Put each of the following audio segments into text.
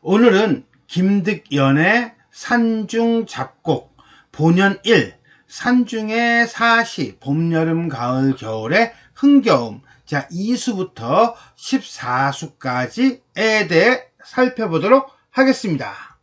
오늘은 김득연의 산중 작곡 본연 1 산중의 사시 봄, 여름, 가을, 겨울의 흥겨움 자 2수부터 14수까지에 대해 살펴보도록 하겠습니다.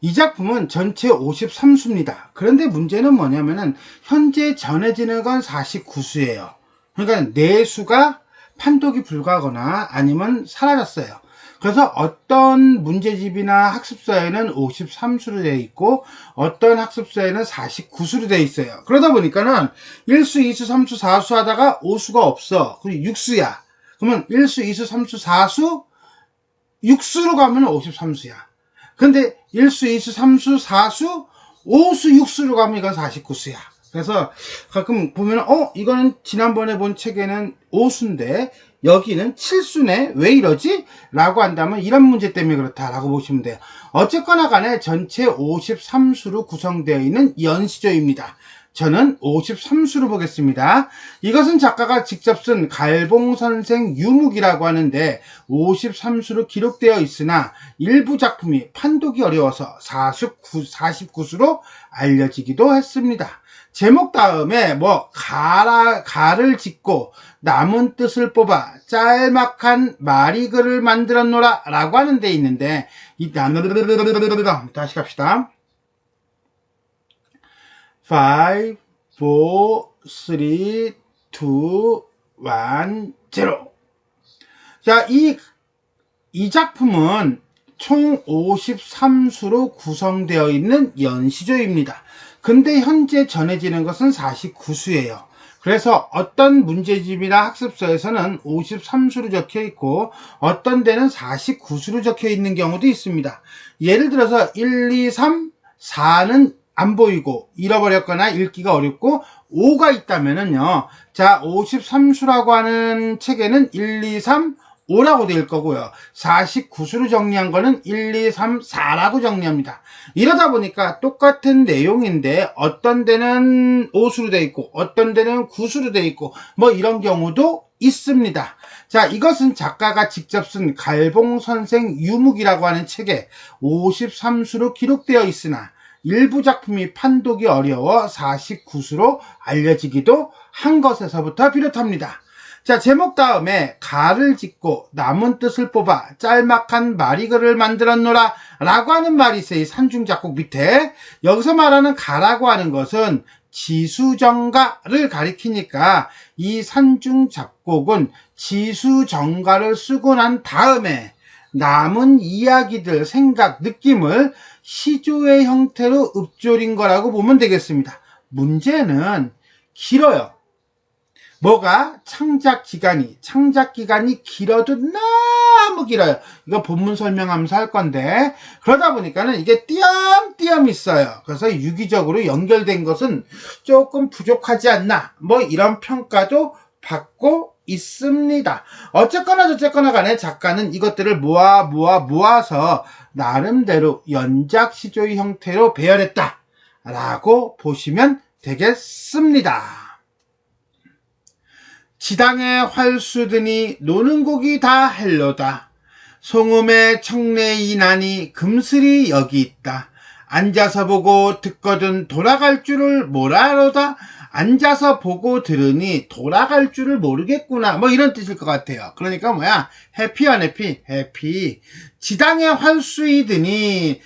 이 작품은 전체 53수입니다. 그런데 문제는 뭐냐면은 현재 전해지는 건 49수예요. 그러니까 4수가 판독이 불가하거나 아니면 사라졌어요. 그래서 어떤 문제집이나 학습서에는 53수로 되어 있고 어떤 학습서에는 49수로 되어 있어요. 그러다 보니까는 1수, 2수, 3수, 4수 하다가 5수가 없어. 그리고 6수야. 그러면 1수, 2수, 3수, 4수, 6수로 가면 53수야. 근데 1수, 2수, 3수, 4수, 5수, 6수로 가면 이건 49수야. 그래서 가끔 보면 어 이거는 지난번에 본 책에는 5수인데 여기는 7수네 왜 이러지? 라고 한다면 이런 문제 때문에 그렇다라고 보시면 돼요. 어쨌거나 간에 전체 53수로 구성되어 있는 연시조입니다. 저는 53수로 보겠습니다. 이것은 작가가 직접 쓴 갈봉선생 유묵이라고 하는데 53수로 기록되어 있으나 일부 작품이 판독이 어려워서 49, 49수로 알려지기도 했습니다. 제목 다음에 뭐 가라 가를 짓고 남은 뜻을 뽑아 짤막한 마리글을 만들었노라 라고 하는 데 있는데 이 다시 갑시다 5 4 3 2 1 0 자, 이, 이 작품은 총 53수로 구성되어 있는 연시조입니다. 근데 현재 전해지는 것은 49수예요. 그래서 어떤 문제집이나 학습서에서는 53수로 적혀 있고 어떤 데는 49수로 적혀 있는 경우도 있습니다. 예를 들어서 1, 2, 3, 4는 안 보이고 잃어버렸거나 읽기가 어렵고 5가 있다면은요. 자, 53수라고 하는 책에는 1, 2, 3, 5라고 될 거고요. 49수로 정리한 거는 1, 2, 3, 4라고 정리합니다. 이러다 보니까 똑같은 내용인데 어떤 데는 5수로 돼 있고 어떤 데는 9수로 돼 있고 뭐 이런 경우도 있습니다. 자, 이것은 작가가 직접 쓴 갈봉 선생 유묵이라고 하는 책에 53수로 기록되어 있으나 일부 작품이 판독이 어려워 49수로 알려지기도 한 것에서부터 비롯합니다. 자, 제목 다음에 가를 짓고 남은 뜻을 뽑아 짤막한 마리글을 만들었노라 라고 하는 말이 있어요. 이 산중 작곡 밑에. 여기서 말하는 가라고 하는 것은 지수정가를 가리키니까 이 산중 작곡은 지수정가를 쓰고 난 다음에 남은 이야기들, 생각, 느낌을 시조의 형태로 읊조린 거라고 보면 되겠습니다. 문제는 길어요. 뭐가 창작 기간이 창작 기간이 길어도 너무 길어요. 이거 본문 설명하면서 할 건데 그러다 보니까는 이게 띄엄띄엄 있어요. 그래서 유기적으로 연결된 것은 조금 부족하지 않나 뭐 이런 평가도 받고 있습니다. 어쨌거나 저쨌거나 간에 작가는 이것들을 모아 모아 모아서 나름대로 연작 시조의 형태로 배열했다 라고 보시면 되겠습니다. 지당의 활수드니 노는 곡이 다 헬로다. 송음의 청래이 나니 금슬이 여기 있다. 앉아서 보고 듣거든 돌아갈 줄을 뭐라로다. 앉아서 보고 들으니 돌아갈 줄을 모르겠구나. 뭐 이런 뜻일 것 같아요. 그러니까 뭐야? 해피 안 해피? 해피. 지당의 활수이드니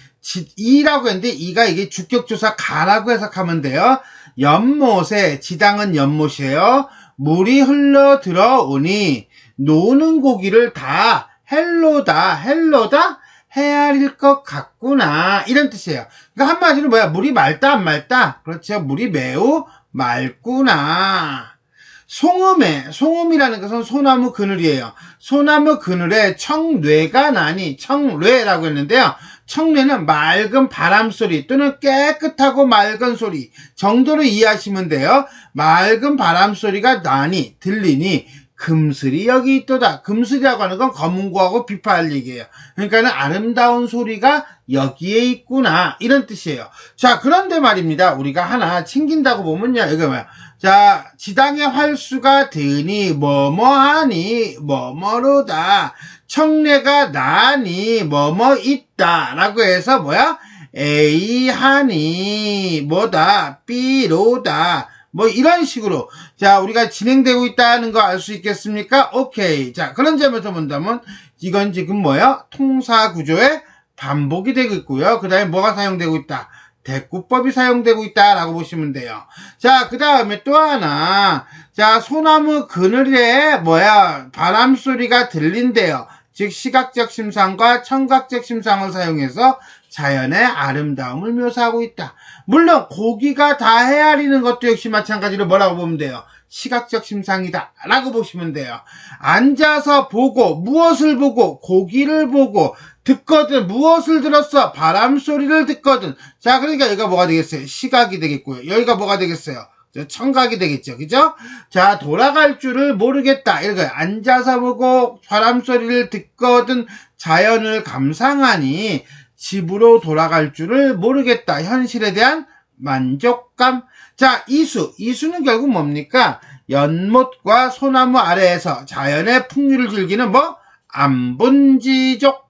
이라고 했는데 이가 이게 주격조사 가라고 해석하면 돼요. 연못에 지당은 연못이에요. 물이 흘러 들어오니 노는 고기를 다 헬로다 헬로다 헤아릴 것 같구나 이런 뜻이에요. 그러니까 한마디로 뭐야 물이 맑다 안 맑다 그렇죠 물이 매우 맑구나. 송음에 송음이라는 것은 소나무 그늘이에요. 소나무 그늘에 청뇌가 나니 청뇌라고 했는데요. 청뇌는 맑은 바람 소리 또는 깨끗하고 맑은 소리 정도로 이해하시면 돼요. 맑은 바람 소리가 나니 들리니 금슬이 여기 있도다. 금슬이라고 하는 건 검은 고하고 비파할 얘기예요. 그러니까는 아름다운 소리가 여기에 있구나 이런 뜻이에요. 자 그런데 말입니다. 우리가 하나 챙긴다고 보면요. 이거 뭐야? 자 지당의 활수가 드니 뭐뭐하니 뭐뭐로다. 청래가 나니 뭐뭐 있다라고 해서 뭐야? A 하니 뭐다 B로다 뭐 이런 식으로 자 우리가 진행되고 있다는 거 알 수 있겠습니까? 오케이 자 그런 점에서 본다면 이건 지금 뭐야? 통사 구조의 반복이 되고 있고요. 그 다음에 뭐가 사용되고 있다? 대꾸법이 사용되고 있다라고 보시면 돼요. 자, 그 다음에 또 하나. 자, 소나무 그늘에 뭐야, 바람 소리가 들린대요. 즉, 시각적 심상과 청각적 심상을 사용해서 자연의 아름다움을 묘사하고 있다. 물론, 고기가 다 헤아리는 것도 역시 마찬가지로 뭐라고 보면 돼요. 시각적 심상이다. 라고 보시면 돼요. 앉아서 보고, 무엇을 보고, 고기를 보고, 듣거든, 무엇을 들었어? 바람 소리를 듣거든. 자, 그러니까 여기가 뭐가 되겠어요? 시각이 되겠고요. 여기가 뭐가 되겠어요? 청각이 되겠죠. 그죠? 자, 돌아갈 줄을 모르겠다. 이거예요. 앉아서 보고 바람 소리를 듣거든 자연을 감상하니 집으로 돌아갈 줄을 모르겠다. 현실에 대한 만족감. 자, 이수. 이수는 결국 뭡니까? 연못과 소나무 아래에서 자연의 풍류를 즐기는 뭐? 안분지족.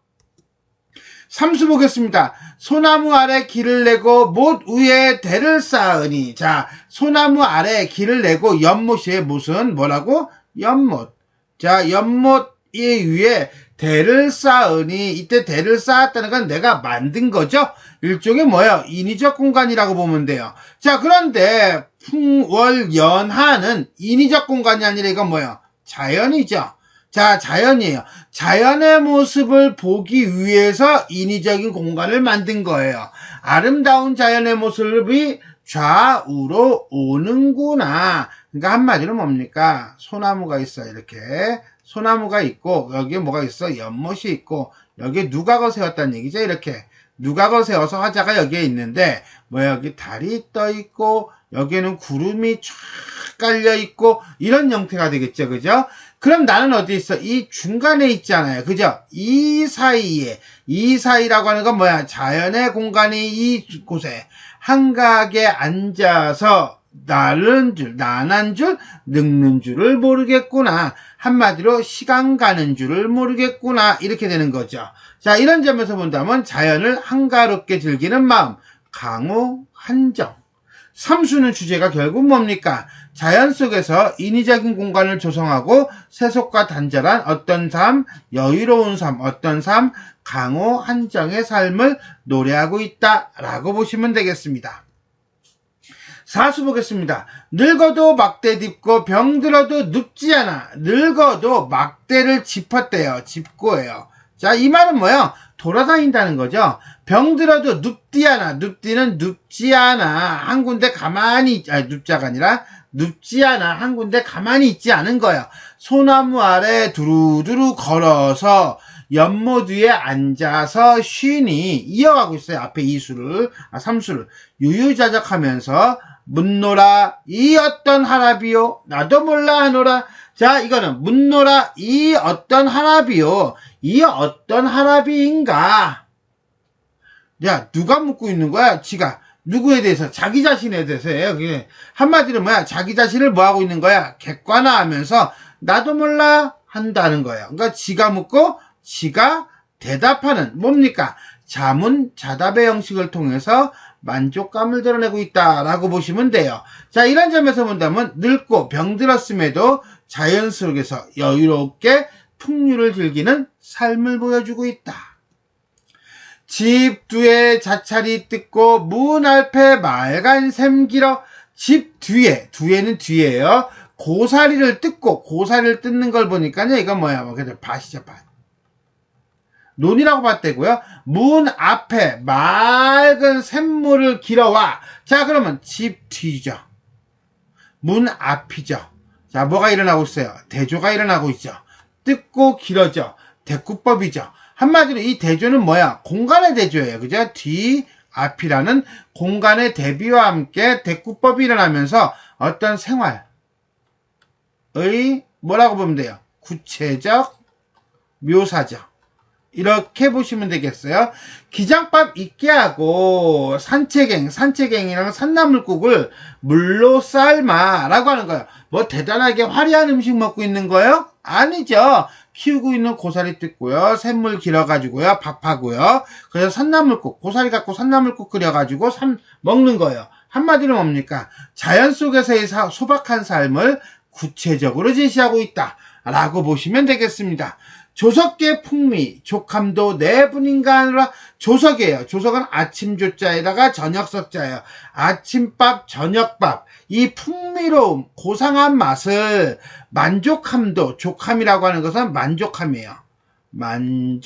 삼수 보겠습니다. 소나무 아래 길을 내고 못 위에 대를 쌓으니. 자, 소나무 아래 길을 내고 연못이 무슨 뭐라고? 연못. 자, 연못 이 위에 대를 쌓으니 이때 대를 쌓았다는 건 내가 만든 거죠. 일종의 뭐야 인위적 공간이라고 보면 돼요. 자 그런데 풍월연하는 인위적 공간이 아니라 이건 뭐야 자연이죠. 자 자연이에요. 자연의 모습을 보기 위해서 인위적인 공간을 만든 거예요. 아름다운 자연의 모습이 좌우로 오는구나. 그러니까 한마디로 뭡니까? 소나무가 있어 이렇게 소나무가 있고 여기에 뭐가 있어? 연못이 있고 여기에 누각을 세웠다는 얘기죠. 이렇게 누각을 세워서 화자가 여기에 있는데 뭐 여기 달이 떠 있고 여기에는 구름이 쫙 깔려 있고 이런 형태가 되겠죠. 그죠? 그럼 나는 어디 있어? 이 중간에 있잖아요. 그죠? 이 사이에 이 사이라고 하는 건 뭐야? 자연의 공간이 이곳에 한각에 앉아서 나는 줄, 나난 줄, 늙는 줄을 모르겠구나. 한마디로 시간 가는 줄을 모르겠구나. 이렇게 되는 거죠. 자, 이런 점에서 본다면 자연을 한가롭게 즐기는 마음, 강호, 한정. 삼수는 주제가 결국 뭡니까? 자연 속에서 인위적인 공간을 조성하고 세속과 단절한 어떤 삶, 여유로운 삶, 어떤 삶, 강호, 한정의 삶을 노래하고 있다라고 보시면 되겠습니다. 사수 보겠습니다. 늙어도 막대 짚고 병들어도 눕지 않아. 늙어도 막대를 짚었대요. 짚고예요. 자, 이 말은 뭐예요? 돌아다닌다는 거죠. 병들어도 눕디 않아. 눕디는 눕지 않아. 한 군데 가만히, 아니, 눕자가 아니라 눕지 않아. 한 군데 가만히 있지 않은 거예요. 소나무 아래 두루두루 걸어서 연못 위에 앉아서 쉬니 이어가고 있어요. 앞에 이수를, 아, 삼수를 유유자적하면서 묻노라 이 어떤 하나비요 나도 몰라 하노라 자 이거는 묻노라 이 어떤 하나비요? 이 어떤 하나비인가? 야 누가 묻고 있는 거야? 지가 누구에 대해서 자기 자신에 대해서예요 한마디로 뭐야? 자기 자신을 뭐 하고 있는 거야? 객관화하면서 나도 몰라 한다는 거예요. 그러니까 지가 묻고 지가 대답하는 뭡니까? 자문 자답의 형식을 통해서 만족감을 드러내고 있다라고 보시면 돼요. 자, 이런 점에서 본다면 늙고 병들었음에도 자연 속에서 여유롭게 풍류를 즐기는 삶을 보여주고 있다. 집 뒤에 자찰이 뜯고 문 앞에 말간 샘 길어 집 뒤에 뒤에는 뒤에요. 고사리를 뜯고 고사리를 뜯는 걸 보니까요. 이건 뭐야? 뭐 그냥 밭이죠 밭. 논이라고 봤대고요. 문 앞에 맑은 샘물을 길어와. 자, 그러면 집 뒤죠. 문 앞이죠. 자, 뭐가 일어나고 있어요? 대조가 일어나고 있죠. 뜯고 길어져. 대구법이죠. 한마디로 이 대조는 뭐야? 공간의 대조예요. 그죠? 뒤, 앞이라는 공간의 대비와 함께 대구법이 일어나면서 어떤 생활의 뭐라고 보면 돼요? 구체적 묘사죠. 이렇게 보시면 되겠어요. 기장밥 있게 하고 산채갱, 산채갱이랑 산나물국을 물로 삶아라고 하는 거예요. 뭐 대단하게 화려한 음식 먹고 있는 거예요? 아니죠. 키우고 있는 고사리도 있고요. 샘물 길어가지고요. 밥하고요. 그래서 산나물국, 고사리 갖고 산나물국 끓여가지고 삼, 먹는 거예요. 한마디로 뭡니까? 자연 속에서의 사- 소박한 삶을 구체적으로 제시하고 있다. 라고 보시면 되겠습니다. 조석계 풍미, 족함도 내분인가 하느라 조석이에요. 조석은 아침 조자에다가 저녁 석자예요. 아침밥, 저녁밥. 이 풍미로움, 고상한 맛을 만족함도, 족함이라고 하는 것은 만족함이에요. 만족함도.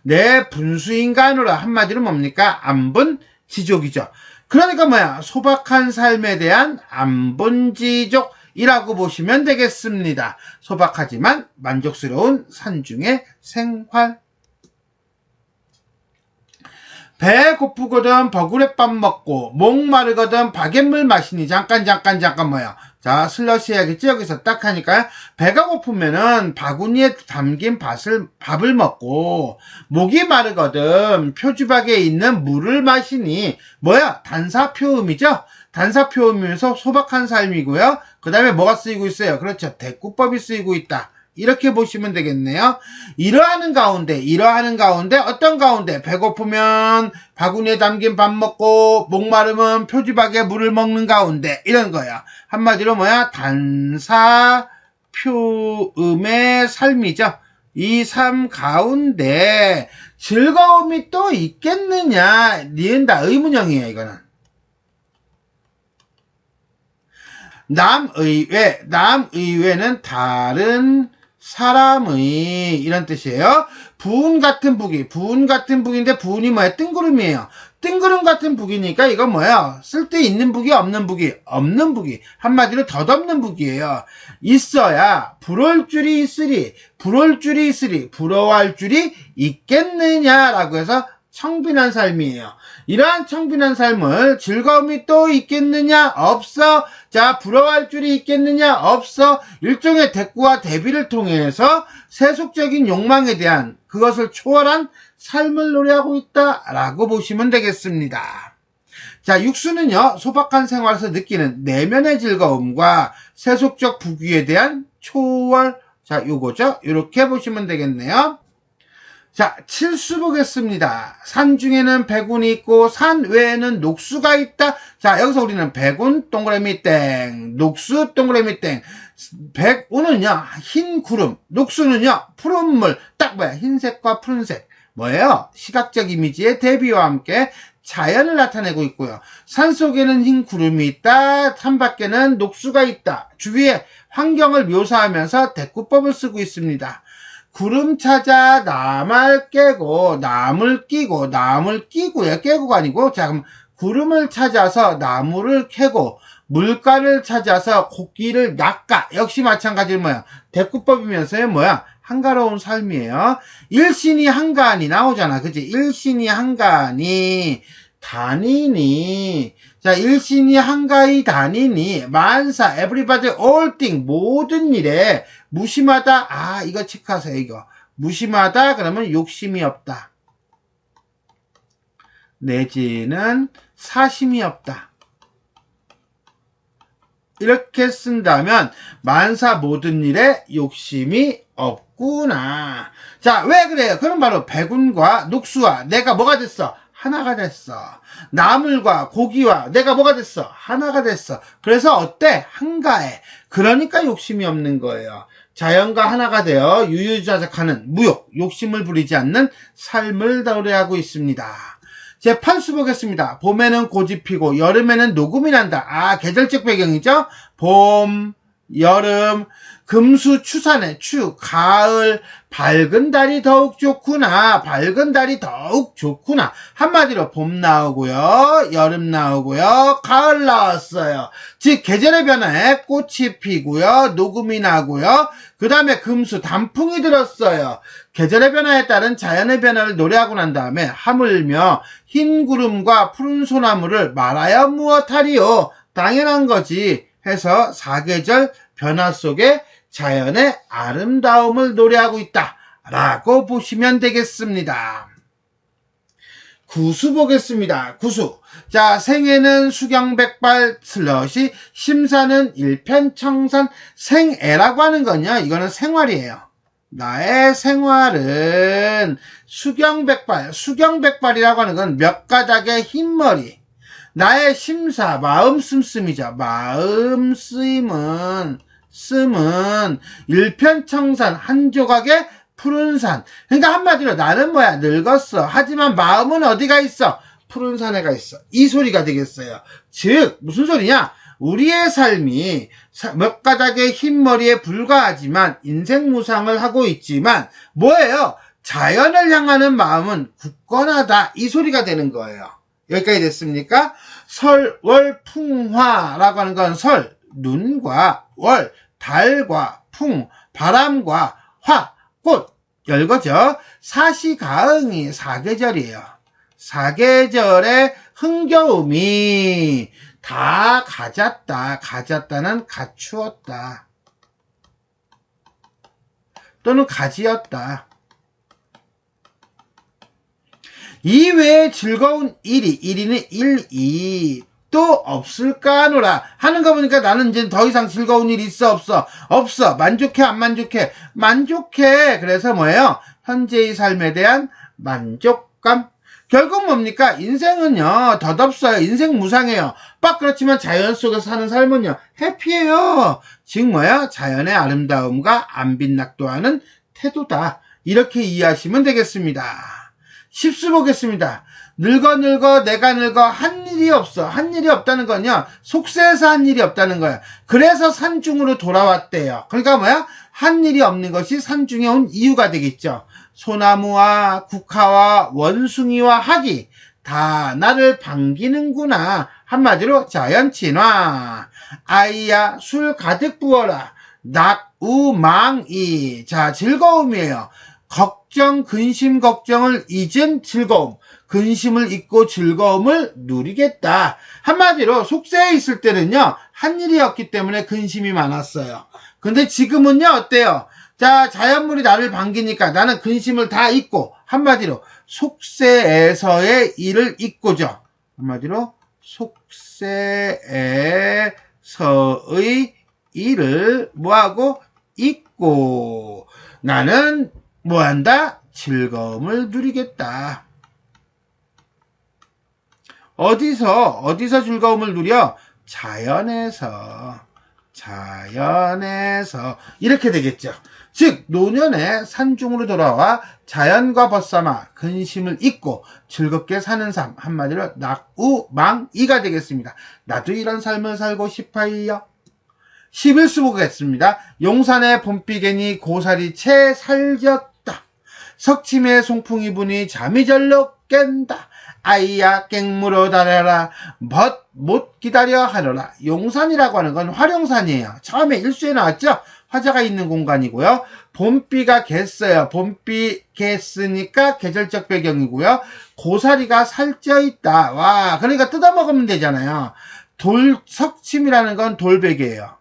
내 분수인간으로 한마디로 뭡니까? 안분 지족이죠. 그러니까 뭐야? 소박한 삶에 대한 안분 지족 이라고 보시면 되겠습니다. 소박하지만 만족스러운 산중의 생활. 배 고프거든 버구레밥 먹고 목 마르거든 바갯물 마시니 잠깐 잠깐 잠깐 뭐야 자 슬러시 해야겠지 여기서 딱 하니까 배가 고프면은 바구니에 담긴 밭을 밥을 먹고 목이 마르거든 표주박에 있는 물을 마시니 뭐야 단사표음이죠 단사표음이면서 소박한 삶이고요 그 다음에 뭐가 쓰이고 있어요 그렇죠 대꾸법이 쓰이고 있다 이렇게 보시면 되겠네요. 이러하는 가운데, 이러하는 가운데, 어떤 가운데, 배고프면 바구니에 담긴 밥 먹고, 목마르면 표지박에 물을 먹는 가운데, 이런 거야. 한마디로 뭐야? 단사, 표음의 삶이죠. 이 삶 가운데 즐거움이 또 있겠느냐? 니은다 의문형이에요, 이거는. 남의외, 남의외는 다른 사람의 이런 뜻이에요. 부은 같은 북이, 부은 같은 북인데 부은이 뭐야? 뜬구름이에요. 뜬구름 같은 북이니까 이건 뭐야? 쓸데 있는 북이 없는 북이, 없는 북이. 한마디로 덧없는 북이에요. 있어야 부러울 줄이 있으리, 부러울 줄이 있으리, 부러워할 줄이 있겠느냐라고 해서 청빈한 삶이에요. 이러한 청빈한 삶을 즐거움이 또 있겠느냐? 없어. 자, 부러워할 줄이 있겠느냐? 없어. 일종의 대꾸와 대비를 통해서 세속적인 욕망에 대한 그것을 초월한 삶을 노래하고 있다라고 보시면 되겠습니다. 자, 육수는요, 소박한 생활에서 느끼는 내면의 즐거움과 세속적 부귀에 대한 초월. 자, 요거죠? 이렇게 보시면 되겠네요. 자, 칠수 보겠습니다. 산 중에는 백운이 있고 산 외에는 녹수가 있다. 자, 여기서 우리는 백운 동그라미 땡, 녹수 동그라미 땡. 백운은요, 흰 구름, 녹수는요, 푸른 물. 딱 뭐야, 흰색과 푸른색. 뭐예요? 시각적 이미지의 대비와 함께 자연을 나타내고 있고요. 산 속에는 흰 구름이 있다. 산 밖에는 녹수가 있다. 주위에 환경을 묘사하면서 대꾸법을 쓰고 있습니다. 구름 찾아 나말 깨고 나물 끼고 나물 끼고요 깨고가 아니고 자 그럼 구름을 찾아서 나무를 캐고 물가를 찾아서 코끼를 낚아. 역시 마찬가지로 뭐야? 대꾸법이면서요 뭐야? 한가로운 삶이에요. 일신이 한가하니 나오잖아. 그지 일신이 한가하니 다니니 자 일신이 한가히 다니니 만사 all thing 모든 일에 무심하다. 아 이거 체크하세요 이거. 무심하다. 그러면 욕심이 없다. 내지는 사심이 없다. 이렇게 쓴다면 만사 모든 일에 욕심이 없구나. 자 왜 그래요? 그럼 바로 백운과 녹수와 내가 뭐가 됐어 하나가 됐어. 나물과 고기와 내가 뭐가 됐어? 하나가 됐어. 그래서 어때? 한가해. 그러니까 욕심이 없는 거예요. 자연과 하나가 되어 유유자적하는 무욕, 욕심을 부리지 않는 삶을 노래하고 있습니다. 제 8수 보겠습니다. 봄에는 고집 피고 여름에는 녹음이 난다. 아, 계절적 배경이죠? 봄, 여름, 금수 추산의 추, 가을, 밝은 달이 더욱 좋구나. 밝은 달이 더욱 좋구나. 한마디로 봄 나오고요. 여름 나오고요. 가을 나왔어요. 즉 계절의 변화에 꽃이 피고요. 녹음이 나고요. 그 다음에 금수 단풍이 들었어요. 계절의 변화에 따른 자연의 변화를 노래하고 난 다음에 하물며 흰 구름과 푸른 소나무를 말하여 무엇하리요? 당연한 거지. 해서 사계절 변화 속에 자연의 아름다움을 노래하고 있다. 라고 보시면 되겠습니다. 구수 보겠습니다. 구수. 자, 생애는 수경백발 슬러시, 심사는 일편청산, 생애라고 하는 건요, 이거는 생활이에요. 나의 생활은 수경백발, 수경백발이라고 하는 건 몇 가닥의 흰머리. 나의 심사, 마음 씀씀이죠. 마음 쓰임은, 씀은 일편청산, 한 조각의 푸른 산. 그러니까 한마디로 나는 뭐야? 늙었어. 하지만 마음은 어디가 있어? 푸른 산에 가 있어. 이 소리가 되겠어요. 즉, 무슨 소리냐? 우리의 삶이 몇 가닥의 흰머리에 불과하지만 인생 무상을 하고 있지만 뭐예요? 자연을 향하는 마음은 굳건하다. 이 소리가 되는 거예요. 여기까지 됐습니까? 설, 월, 풍화라고 하는 건 설, 눈과 월, 달과 풍, 바람과 화, 꽃, 열거죠. 사시가응이 사계절이에요. 사계절의 흥겨움이 다 가졌다. 가졌다는 갖추었다. 또는 가지었다. 이외에 즐거운 일이, 일이는 일, 이, 또 없을까 하노라. 하는 거 보니까 나는 이제 더 이상 즐거운 일 있어 없어? 없어. 만족해 안 만족해? 만족해. 그래서 뭐예요? 현재의 삶에 대한 만족감. 결국 뭡니까? 인생은요 덧없어요. 인생 무상해요. 빡 그렇지만 자연 속에서 사는 삶은요 해피해요. 즉 뭐야 자연의 아름다움과 안 빛낙도하는 태도다. 이렇게 이해하시면 되겠습니다. 10수 보겠습니다 늙어 늙어 내가 늙어 한 일이 없어. 한 일이 없다는 건요. 속세에서 한 일이 없다는 거야. 그래서 산중으로 돌아왔대요. 그러니까 뭐야? 한 일이 없는 것이 산중에 온 이유가 되겠죠. 소나무와 국화와 원숭이와 학이 다 나를 반기는구나. 한마디로 자연 친화. 아이야 술 가득 부어라. 낙우망이. 자 즐거움이에요. 걱정 근심 걱정을 잊은 즐거움. 근심을 잊고 즐거움을 누리겠다. 한마디로 속세에 있을 때는요, 한 일이었기 때문에 근심이 많았어요. 근데 지금은요, 어때요? 자, 자연물이 나를 반기니까 나는 근심을 다 잊고, 한마디로 속세에서의 일을 잊고죠. 한마디로 속세에서의 일을 뭐하고 잊고 나는 뭐한다? 즐거움을 누리겠다. 어디서, 어디서 즐거움을 누려? 자연에서, 자연에서. 이렇게 되겠죠. 즉, 노년에 산중으로 돌아와 자연과 벗삼아 근심을 잊고 즐겁게 사는 삶. 한마디로 낙우망이가 되겠습니다. 나도 이런 삶을 살고 싶어요. 11수 보겠습니다. 용산의 봄비개니 고사리 채 살졌다. 석침의 송풍이 분이 잠이 절로 깬다. 아이야 깽무로 달아라. 벗 못 기다려 하노라. 용산이라고 하는 건 화룡산이에요. 처음에 일수에 나왔죠? 화자가 있는 공간이고요. 봄비가 겠어요. 봄비 겠으니까 계절적 배경이고요. 고사리가 살쪄 있다. 와 그러니까 뜯어먹으면 되잖아요. 돌 석침이라는 건 돌베개예요.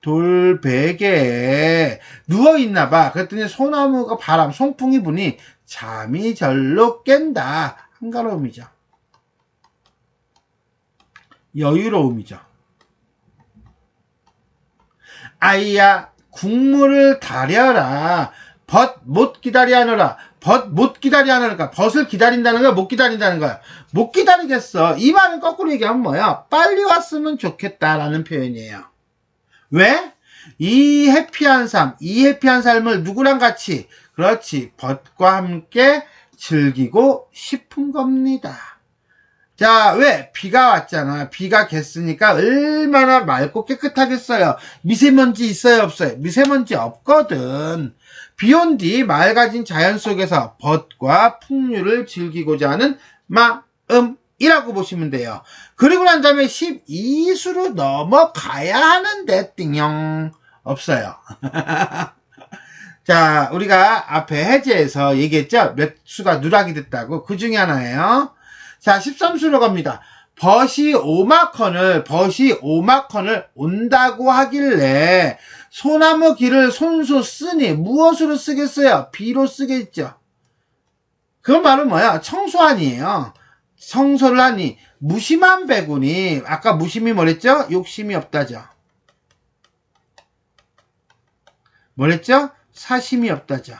돌베개에 누워있나 봐. 그랬더니 소나무가 바람 송풍이 부니 잠이 절로 깬다 한가로움이죠. 여유로움이죠. 아이야 국물을 다려라. 벗 못 기다리 하느라. 벗 못 기다리 하느라. 벗을 기다린다는 거야? 못 기다린다는 거야? 못 기다리겠어. 이 말은 거꾸로 얘기하면 뭐야? 빨리 왔으면 좋겠다라는 표현이에요. 왜? 이 해피한 삶, 이 해피한 삶을 누구랑 같이, 그렇지, 벗과 함께 즐기고 싶은 겁니다. 자, 왜? 비가 왔잖아. 비가 겠으니까 얼마나 맑고 깨끗하겠어요. 미세먼지 있어요, 없어요? 미세먼지 없거든. 비 온 뒤 맑아진 자연 속에서 벗과 풍류를 즐기고자 하는 마음이라고 보시면 돼요. 그리고 난 다음에 12수로 넘어가야 하는데, 띵용. 없어요. 자, 우리가 앞에 해제에서 얘기했죠? 몇 수가 누락이 됐다고. 그 중에 하나예요. 자, 13수로 갑니다. 벗이 오마컨을, 벗이 오마컨을 온다고 하길래 소나무 길을 손수 쓰니 무엇으로 쓰겠어요? 비로 쓰겠죠. 그 말은 뭐야? 청소한이에요. 성소를 하니 무심한 배군이 아까 무심이 뭐랬죠? 욕심이 없다죠. 뭐랬죠? 사심이 없다죠.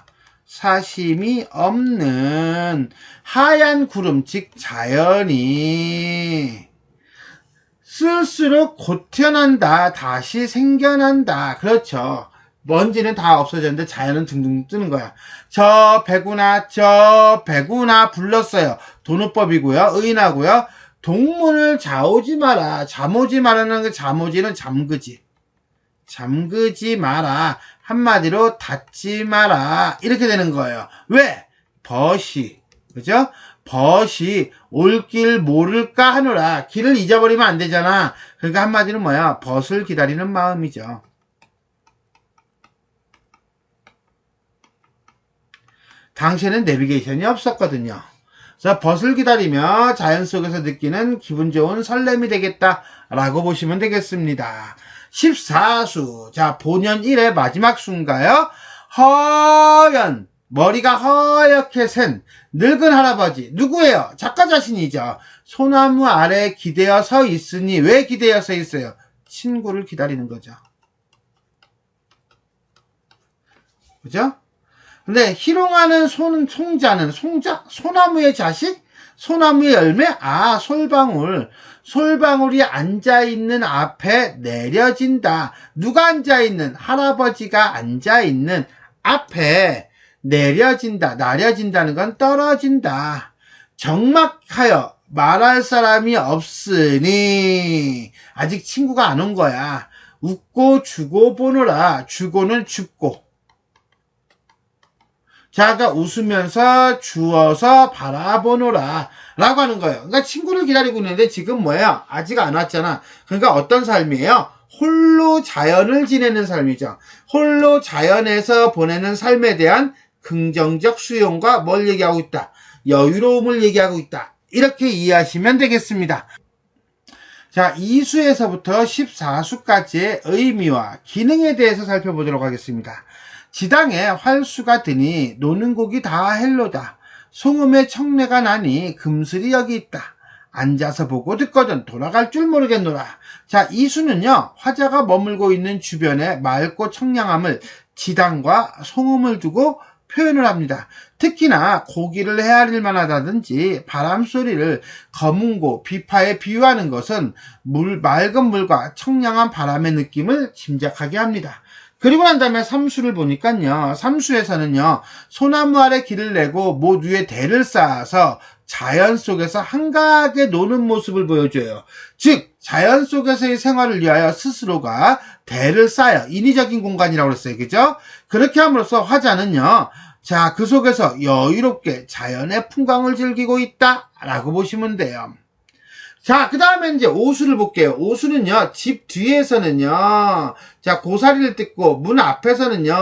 사심이 없는 하얀 구름, 즉 자연이 곧 태어난다, 다시 생겨난다. 그렇죠. 먼지는 다 없어졌는데 자연은 둥둥 뜨는 거야. 저 배구나, 저 배구나 불렀어요. 도노법이고요. 의인하고요. 동문을 자오지 마라. 잠오지 말라는 그 잠오지는 잠그지. 잠그지 마라. 한마디로 닫지 마라. 이렇게 되는 거예요. 왜? 벗이. 그죠? 벗이 올길 모를까 하노라. 길을 잊어버리면 안 되잖아. 그러니까 한마디로 뭐야? 벗을 기다리는 마음이죠. 당시에는 내비게이션이 없었거든요. 자, 벗을 기다리며 자연 속에서 느끼는 기분 좋은 설렘이 되겠다라고 보시면 되겠습니다. 14수. 자, 본연 1의 마지막 수인가요? 허연. 머리가 허옇게 센 늙은 할아버지. 누구예요? 작가 자신이죠. 소나무 아래 기대어 서 있으니 왜 기대어 서 있어요? 친구를 기다리는 거죠. 그죠? 근데 희롱하는 손, 송자는 송자, 소나무의 자식? 소나무의 열매? 아, 솔방울. 솔방울이 앉아있는 앞에 내려진다. 누가 앉아있는? 할아버지가 앉아있는 앞에 내려진다. 나려진다는 건 떨어진다. 정막하여 말할 사람이 없으니 아직 친구가 안 온 거야. 웃고 주고 보느라 주고는 죽고 자가 웃으면서 주어서 바라보노라 라고 하는 거예요. 그러니까 친구를 기다리고 있는데 지금 뭐예요? 아직 안 왔잖아. 그러니까 어떤 삶이에요? 홀로 자연을 지내는 삶이죠. 홀로 자연에서 보내는 삶에 대한 긍정적 수용과 뭘 얘기하고 있다? 여유로움을 얘기하고 있다. 이렇게 이해하시면 되겠습니다. 자, 2수에서부터 14수까지의 의미와 기능에 대해서 살펴보도록 하겠습니다. 지당에 활수가 드니 노는 곡이 다 헬로다. 송음의 청래가 나니 금슬이 여기 있다. 앉아서 보고 듣거든 돌아갈 줄 모르겠노라. 자, 이 수는요, 화자가 머물고 있는 주변의 맑고 청량함을 지당과 송음을 두고 표현을 합니다. 특히나 고기를 헤아릴 만하다든지 바람 소리를 검은고 비파에 비유하는 것은 물, 맑은 물과 청량한 바람의 느낌을 짐작하게 합니다. 그리고 난 다음에 삼수를 보니까요. 삼수에서는요. 소나무 아래 길을 내고 모두의 대를 쌓아서 자연 속에서 한가하게 노는 모습을 보여줘요. 즉 자연 속에서의 생활을 위하여 스스로가 대를 쌓여 인위적인 공간이라고 그랬어요. 그죠? 그렇게 함으로써 화자는요. 자, 그 속에서 여유롭게 자연의 풍광을 즐기고 있다 라고 보시면 돼요. 자, 그 다음에 이제 오수를 볼게요. 오수는요, 집 뒤에서는요, 자, 고사리를 뜯고, 문 앞에서는요,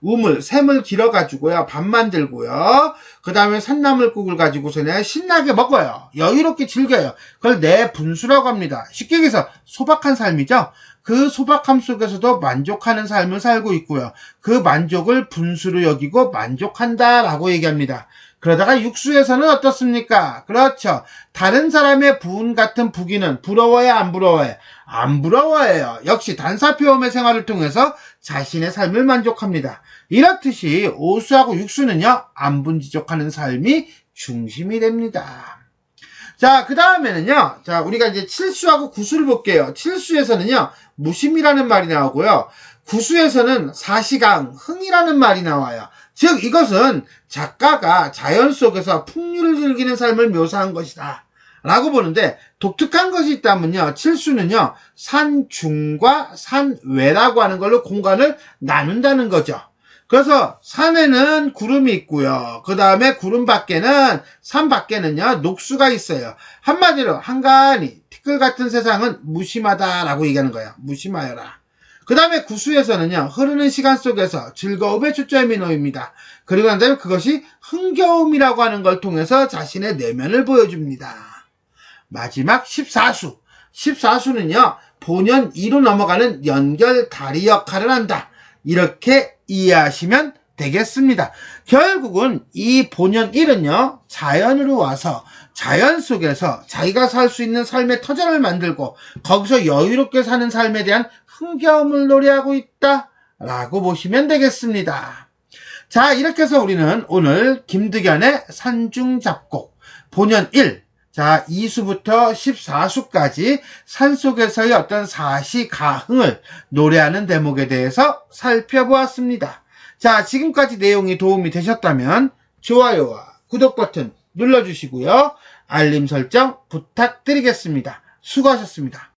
우물, 샘을 길어가지고요, 밥 만들고요, 그 다음에 산나물국을 가지고서는 신나게 먹어요. 여유롭게 즐겨요. 그걸 내 분수라고 합니다. 쉽게 얘기해서 소박한 삶이죠? 그 소박함 속에서도 만족하는 삶을 살고 있고요. 그 만족을 분수로 여기고 만족한다라고 얘기합니다. 그러다가 육수에서는 어떻습니까? 그렇죠. 다른 사람의 부은 같은 부기는 부러워해 안 부러워해? 안 부러워해요. 역시 단사표험의 생활을 통해서 자신의 삶을 만족합니다. 이렇듯이 오수하고 육수는요. 안 분지족하는 삶이 중심이 됩니다. 자, 그 다음에는요. 자, 우리가 이제 칠수하고 구수를 볼게요. 칠수에서는요. 무심이라는 말이 나오고요. 구수에서는 사시강, 흥이라는 말이 나와요. 즉 이것은 작가가 자연 속에서 풍류를 즐기는 삶을 묘사한 것이다. 라고 보는데 독특한 것이 있다면요. 칠수는요. 산중과 산외라고 하는 걸로 공간을 나눈다는 거죠. 그래서 산에는 구름이 있고요. 그 다음에 구름 밖에는 산 밖에는요. 녹수가 있어요. 한마디로 한간히 티끌 같은 세상은 무심하다라고 얘기하는 거예요. 무심하여라. 그 다음에 구수에서는요, 흐르는 시간 속에서 즐거움에 초점이 놓입니다. 그리고 난 다음에 그것이 흥겨움이라고 하는 걸 통해서 자신의 내면을 보여줍니다. 마지막 14수. 14수는요, 본연 2로 넘어가는 연결 다리 역할을 한다. 이렇게 이해하시면 되겠습니다. 결국은 이 본연 1은요, 자연으로 와서 자연 속에서 자기가 살 수 있는 삶의 터전을 만들고 거기서 여유롭게 사는 삶에 대한 흥겨움을 노래하고 있다. 라고 보시면 되겠습니다. 자, 이렇게 해서 우리는 오늘 김득연의 산중잡곡 본연 1, 자, 2수부터 14수까지 산속에서의 어떤 사시 가흥을 노래하는 대목에 대해서 살펴보았습니다. 자, 지금까지 내용이 도움이 되셨다면 좋아요와 구독 버튼 눌러주시고요. 알림 설정 부탁드리겠습니다. 수고하셨습니다.